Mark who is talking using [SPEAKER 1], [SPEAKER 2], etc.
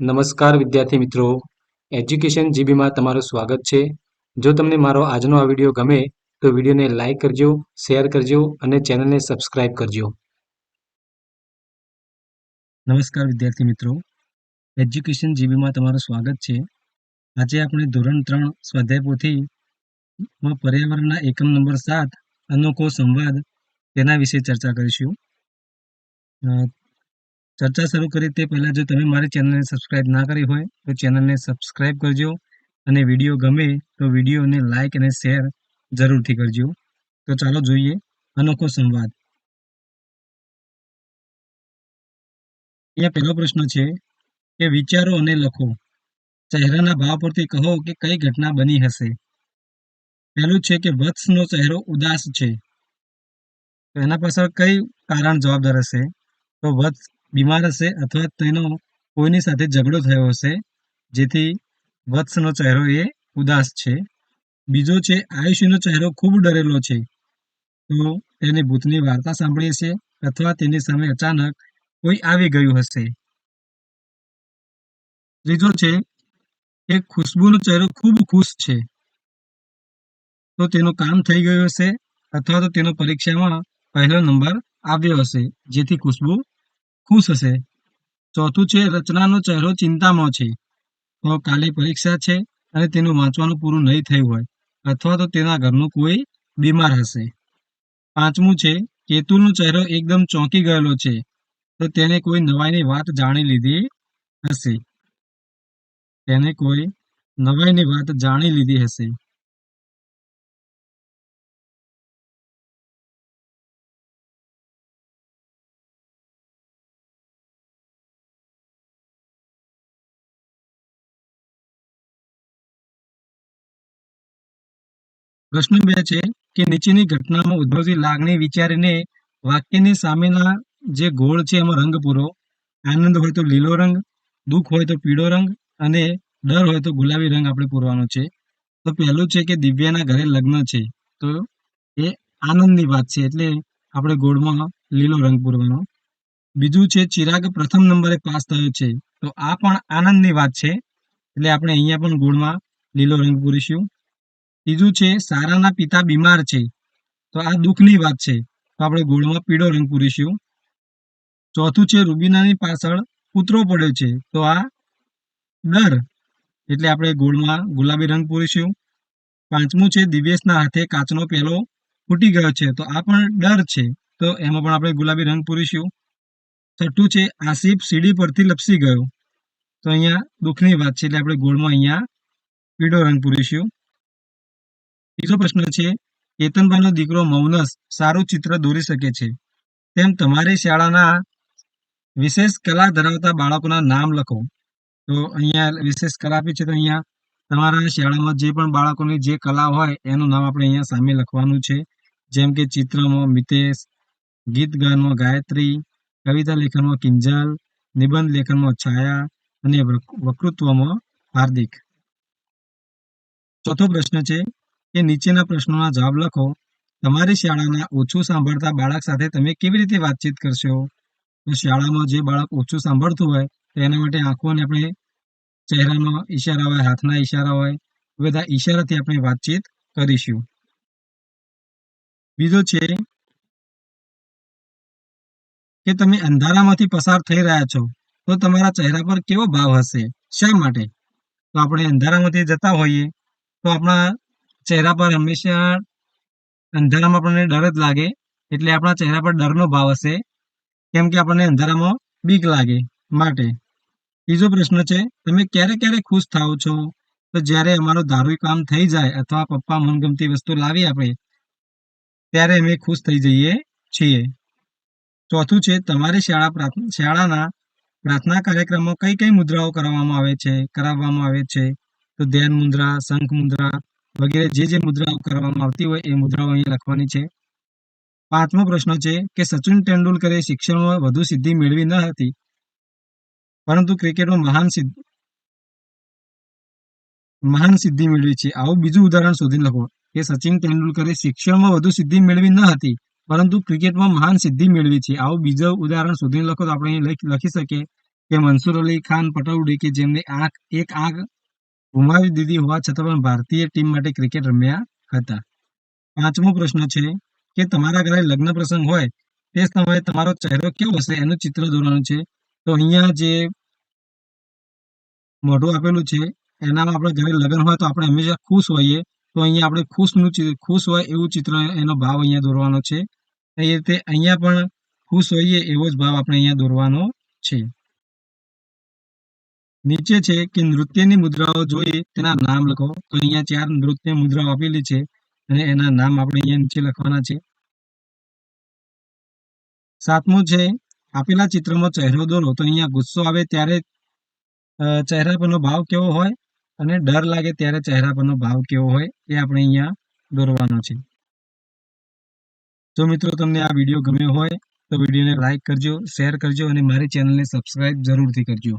[SPEAKER 1] નમસ્કાર વિદ્યાર્થી મિત્રો. એજ્યુકેશન જીબીમાં તમારું સ્વાગત છે. જો તમને મારો આજનો આ વીડિયો ગમે, તો વિડીયોને લાઇક કરજો, શેર કરજો અને ચેનલને સબસ્ક્રાઇબ કરજો. નમસ્કાર વિદ્યાર્થી મિત્રો. એજ્યુકેશન જીબીમાં તમારું સ્વાગત છે. આજે આપણે ધોરણ ત્રણ સ્વાધ્યાય પોથી માં પર્યાવરણના એકમ નંબર સાત અનોખો સંવાદ તેના વિશે ચર્ચા કરીશું. ચર્ચા શરૂ કરીએ તે પહેલાં જો તમે મારી ચેનલને સબસ્ક્રાઇબ ના કરી હોય, તો ચેનલને સબસ્ક્રાઇબ કરજો અને વીડિયો ગમે તો વિડીયોને લાઇક અને શેર જરૂરથી કરજો. તો ચાલો જોઈએ અનોખો સંવાદ. અહીંયા પહેલો પ્રશ્ન છે કે વિચારો અને લખો. ચહેરાના ભાવ પરથી કહો કે કઈ ઘટના બની હશે. પહેલું છે કે વત્સનો ચહેરો ઉદાસ છે. તો એના પાછળ કઈ કારણ જવાબદાર હશે? તો વત્સ બીમાર હશે અથવા તેનો કોઈની સાથે ઝઘડો થયો હશે, જેથી વત્સનો ચહેરો એ ઉદાસ છે. બીજો છે આયુષ્યનો ચહેરો ખૂબ ડરેલો છે. તો તેને ભૂતની વાર્તા સાંભળી હશે અથવા તેની સામે અચાનક કોઈ આવી ગયું હશે. ત્રીજો છે કે ખુશ્બુનો ચહેરો ખૂબ ખુશ છે. તો તેનું કામ થઈ ગયું હશે અથવા તો તેનો પરીક્ષામાં પહેલો નંબર આવ્યો હશે, જેથી ખુશ્બુ ખુશ હશે. ચોથું છે, રચનાનો ચહેરો ચિંતામાં છે. તો કાલે પરીક્ષા છે અને તેનું વાંચવાનું પૂરું નહીં થયું હોય અથવા તો તેના ઘરનું કોઈ બીમાર હશે. પાંચમું છે કેતુલનો ચહેરો એકદમ ચોંકી ગયેલો છે. તો તેને કોઈ નવાઈની વાત જાણી લીધી હશે. તેને કોઈ નવાઈની વાત જાણી લીધી હશે. પ્રશ્ન બે છે કે નીચેની ઘટનામાં ઉદ્ભવતી લાગણી વિચારીને વાક્યની સામેના જે ગોળ છે એમાં રંગ પૂરો. આનંદ હોય તો લીલો રંગ, દુઃખ હોય તો પીળો રંગ અને ડર હોય તો ગુલાબી રંગ આપણે પૂરવાનો છે. તો પહેલું છે કે દિવ્યાના ઘરે લગ્ન છે. તો એ આનંદની વાત છે એટલે આપણે ગોળમાં લીલો રંગ પૂરવાનો. બીજું છે ચિરાગ પ્રથમ નંબરે પાસ થયો છે. તો આ પણ આનંદની વાત છે. એટલે આપણે અહીંયા પણ ગોળમાં લીલો રંગ પૂરીશું. ત્રીજું છે, સારાના પિતા બીમાર છે. તો આ દુઃખની વાત છે. તો આપણે ગોળમાં પીળો રંગ પૂરીશું. ચોથું છે, રૂબીનાની પાછળ કૂતરો પડ્યો છે. તો આ ડર. એટલે આપણે ગોળમાં ગુલાબી રંગ પૂરીશું. પાંચમું છે, દિવ્યેશના હાથે કાચનો પેલો ફૂટી ગયો છે. તો આ પણ ડર છે. તો એમાં પણ આપણે ગુલાબી રંગ પૂરીશું. છઠ્ઠું છે, આસિફ સીડી પરથી લપસી ગયો. તો અહીંયા દુઃખની વાત છે. એટલે આપણે ગોળમાં અહીંયા પીળો રંગ પૂરીશું. ત્રીજો પ્રશ્ન છે, કેતનભાઈનો દીકરો મૌનસ સારું ચિત્ર દોરી શકે છે. તેમ તમારી શાળાના વિશેષ કલા ધરાવતા બાળકોના નામ લખો. તો અહીંયા વિશેષ કલા આપી છે તો અહીંયા તમારા શાળામાં જે પણ બાળકોની જે કલા હોય એનું નામ આપણે અહીંયા સામે લખવાનું છે. જેમ કે ચિત્રમાં મિતેશ, ગીત ગાનમાં ગાયત્રી, કવિતા લેખનમાં કિંજલ, નિબંધ લેખનમાં છાયા અને વકૃત્વમાં હાર્દિક. ચોથો પ્રશ્ન છે કે નીચેના પ્રશ્નોના જવાબ લખો. તમારી શાળાના ઓછું સાંભળતા બાળક સાથે તમે કેવી રીતે વાતચીત કરશો? તો શાળામાં જે બાળક ઓછું સાંભળતું હોય, તો માટે આંખોને આપણે ચહેરાનો ઈશારા હોય હાથના ઈશારા હોય બધા ઈશારાથી આપણે વાતચીત કરીશું. બીજો છે કે તમે અંધારામાંથી પસાર થઈ રહ્યા છો, તો તમારા ચહેરા પર કેવો ભાવ હશે? શા માટે? તો આપણે અંધારામાંથી જતા હોઈએ, તો આપણા ચહેરા પર હંમેશા અંધારામાં આપણને ડર જ લાગે, એટલે આપણા ચહેરા પર ડરનો ભાવ હશે, કેમ કે આપણને અંધારામાં બીક લાગે માટે. ત્રીજો પ્રશ્ન છે, તમે ક્યારે ક્યારે ખુશ થાઓ છો? તો જ્યારે અમારું ધારું કામ થઈ જાય અથવા પપ્પા મનગમતી વસ્તુ લાવી આપે ત્યારે અમે ખુશ થઈ જઈએ છીએ. ચોથું છે, તમારી શાળા શાળાના પ્રાર્થના કાર્યક્રમમાં કઈ કઈ મુદ્રાઓ કરવામાં આવે છે, કરાવવામાં આવે છે? તો ધ્યાન મુદ્રા, શંખ મુદ્રા વગેરે જે જે મુદ્રાઓ કરવામાં આવતી હોય એ મુદ્રાઓ અહીંયા લખવાની છે. પાંચમો પ્રશ્ન છે કે સચિન તેંડુલકરે શિક્ષણમાં વધુ સિદ્ધિ મેળવી ન હતી. પરંતુ ક્રિકેટમાં મહાન સિદ્ધ મહાન સિદ્ધિ મેળવી છે. આવું બીજું ઉદાહરણ શોધી લખો કે સચિન તેંડુલકરે શિક્ષણમાં વધુ સિદ્ધિ મેળવી ન હતી, પરંતુ ક્રિકેટમાં મહાન સિદ્ધિ મેળવી છે. આવું બીજું ઉદાહરણ શોધીને લખો તો આપણે લખી શકીએ કે મનસુર અલી ખાન પટૌડી કે જેમને આંખ, એક આંખ ગુમાવી દીધી હોવા છતાં પણ ભારતીય ટીમ માટે ક્રિકેટ રમ્યા હતા. પાંચમો પ્રશ્ન છે કે તમારા ઘરે લગ્ન પ્રસંગ હોય, તે સમયે તમારો ચહેરો કેવો હશે એનું ચિત્ર દોરવાનું છે. તો અહીંયા જે મોઢું આપેલું છે, એનામાં આપણે ઘરે લગ્ન હોય તો આપણે હંમેશા ખુશ હોઈએ. તો અહીંયા આપણે ખુશનું ખુશ હોય એવું ચિત્ર એનો ભાવ અહીંયા દોરવાનો છે. એ રીતે અહીંયા પણ ખુશ હોઈએ એવો જ ભાવ આપણે અહીંયા દોરવાનો છે. નીચે છે કે નૃત્યની મુદ્રાઓ જોઈ તેના નામ લખો. તો અહીંયા ચાર નૃત્ય મુદ્રાઓ આપેલી છે અને એના નામ આપણે અહીંયા નીચે લખવાના છે. સાતમું છે, આપેલા ચિત્રમાં ચહેરો દોરો. તો અહીંયા ગુસ્સો આવે ત્યારે ચહેરા પરનો ભાવ કેવો હોય અને ડર લાગે ત્યારે ચહેરા પરનો ભાવ કેવો હોય એ આપણે અહીંયા દોરવાનો છે. જો મિત્રો તમને આ વીડિયો ગમ્યો હોય તો વિડીયોને લાઇક કરજો, શેર કરજો અને મારી ચેનલને સબસ્ક્રાઇબ જરૂરથી કરજો.